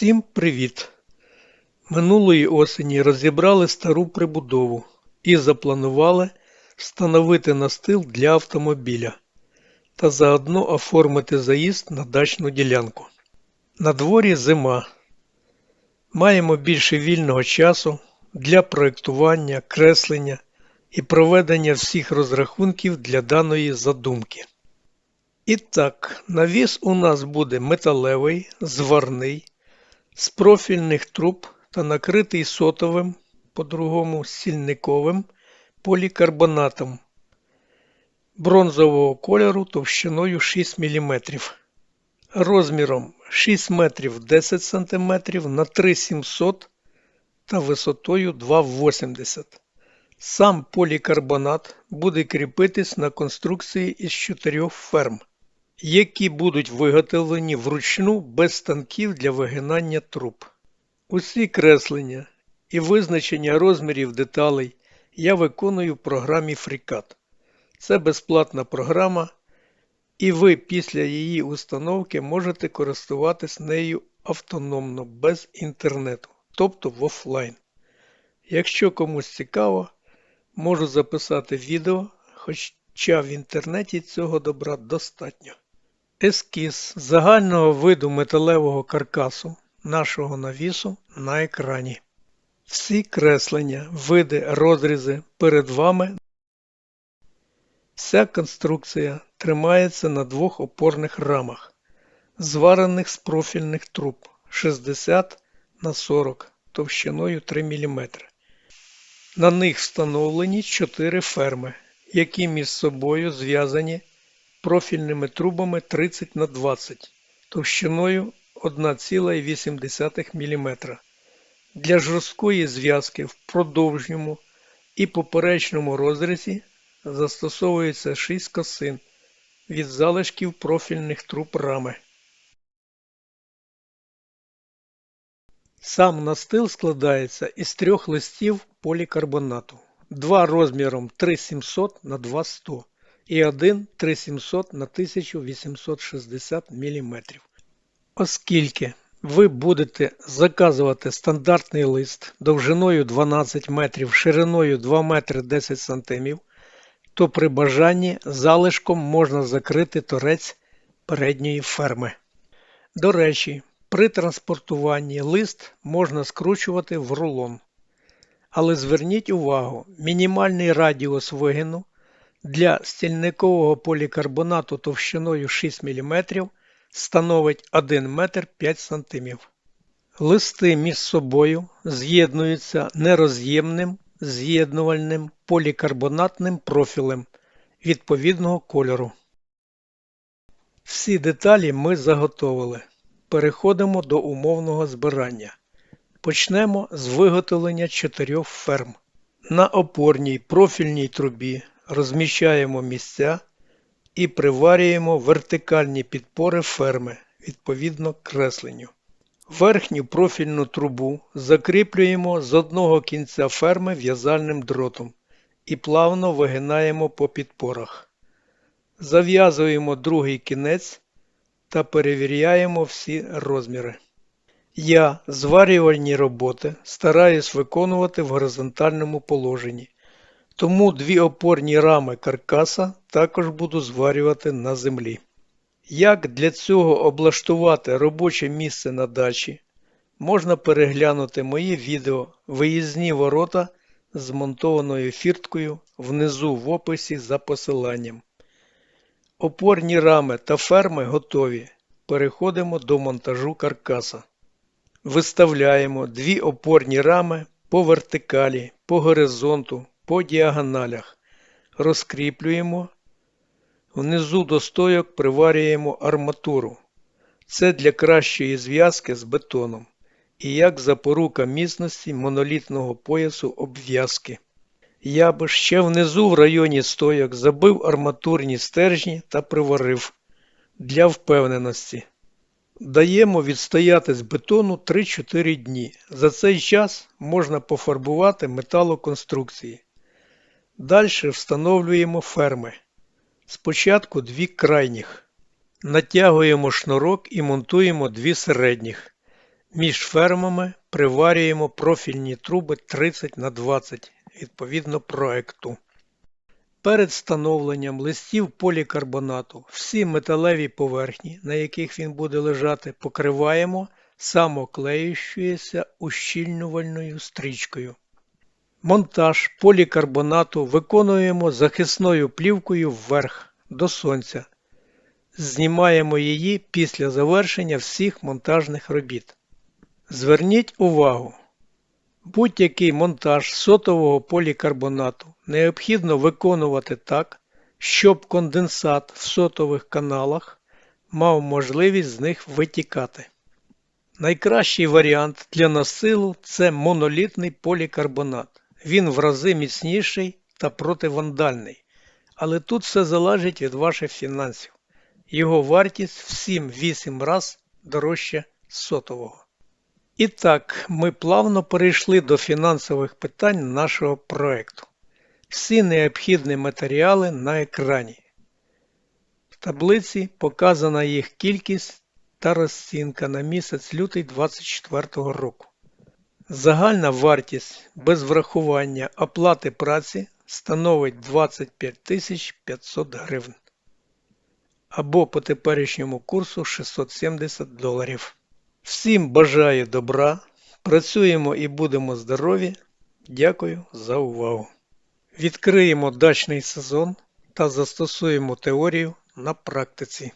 Всім привіт! Минулої осені розібрали стару прибудову і запланували встановити настил для автомобіля та заодно оформити заїзд на дачну ділянку. На дворі зима. Маємо більше вільного часу для проєктування, креслення і проведення всіх розрахунків для даної задумки. І так, навіс у нас буде металевий, зварний, з профільних труб та накритий сотовим, по-другому сільниковим полікарбонатом бронзового кольору товщиною 6 мм, розміром 6 метрів 10 см на 3700 та висотою 2,80 Сам полікарбонат буде кріпитись на конструкції із чотирьох ферм, які будуть виготовлені вручну без станків для вигинання труб. Усі креслення і визначення розмірів деталей я виконую в програмі FreeCAD. Це безплатна програма, і ви після її установки можете користуватись нею автономно без інтернету, тобто в офлайн. Якщо комусь цікаво, можу записати відео, хоча в інтернеті цього добра достатньо. Ескіз загального виду металевого каркасу нашого навісу на екрані. Всі креслення, види, розрізи перед вами. Вся конструкція тримається на двох опорних рамах, зварених з профільних труб 60 на 40 товщиною 3 мм. На них встановлені 4 ферми, які між собою зв'язані профільними трубами 30 на 20 товщиною 1,8 мм. Для жорсткої зв'язки в продовжньому і поперечному розрізі застосовується 6 косин від залишків профільних труб рами. Сам настил складається із трьох листів полікарбонату, два розміром 3700 на 2100 і один 3700 на 1860 мм. Оскільки ви будете заказувати стандартний лист довжиною 12 метрів, шириною 2 метри 10 см, то при бажанні залишком можна закрити торець передньої ферми. До речі, при транспортуванні лист можна скручувати в рулон. Але зверніть увагу, мінімальний радіус вигину для стільникового полікарбонату товщиною 6 мм становить 1 метр 5 см. Листи між собою з'єднуються нероз'ємним з'єднувальним полікарбонатним профілем відповідного кольору. Всі деталі ми заготовили. Переходимо до умовного збирання. Почнемо з виготовлення чотирьох ферм. На опорній профільній трубі розміщаємо місця і приварюємо вертикальні підпори ферми відповідно кресленню. Верхню профільну трубу закріплюємо з одного кінця ферми в'язальним дротом і плавно вигинаємо по підпорах. Зав'язуємо другий кінець та перевіряємо всі розміри. Я зварювальні роботи стараюсь виконувати в горизонтальному положенні, тому дві опорні рами каркаса також буду зварювати на землі. Як для цього облаштувати робоче місце на дачі, можна переглянути моє відео Виїзні ворота з монтованою фірткою внизу в описі за посиланням. Опорні рами та ферми готові. Переходимо до монтажу каркаса. Виставляємо дві опорні рами по вертикалі, по горизонту, по діагоналях. Розкріплюємо Внизу до стойок приварюємо арматуру. Це для кращої зв'язки з бетоном і як запорука міцності монолітного поясу обв'язки. Я би ще внизу в районі стойок забив арматурні стержні та приварив для впевненості. Даємо відстояти з бетону 3-4 дні. За цей час можна пофарбувати металоконструкції. Далі встановлюємо ферми. Спочатку дві крайніх. Натягуємо шнурок і монтуємо дві середніх. Між фермами приварюємо профільні труби 30 на 20 відповідно проекту. Перед встановленням листів полікарбонату всі металеві поверхні, на яких він буде лежати, покриваємо самоклеючою ущільнювальною стрічкою. Монтаж полікарбонату виконуємо захисною плівкою вверх до сонця. Знімаємо її після завершення всіх монтажних робіт. Зверніть увагу, будь-який монтаж сотового полікарбонату необхідно виконувати так, щоб конденсат в сотових каналах мав можливість з них витікати. Найкращий варіант для насилу це монолітний полікарбонат. Він в рази міцніший та противандальний. Але тут все залежить від ваших фінансів. Його вартість в 7-8 раз дорожче сотового. І так, ми плавно перейшли до фінансових питань нашого проекту. Всі необхідні матеріали на екрані. В таблиці показана їх кількість та розцінка на місяць лютий 2024 року. Загальна вартість без врахування оплати праці становить 25 500 гривень або по теперішньому курсу 670 доларів. Всім бажаю добра, працюємо і будемо здорові. Дякую за увагу. Відкриємо дачний сезон та застосуємо теорію на практиці.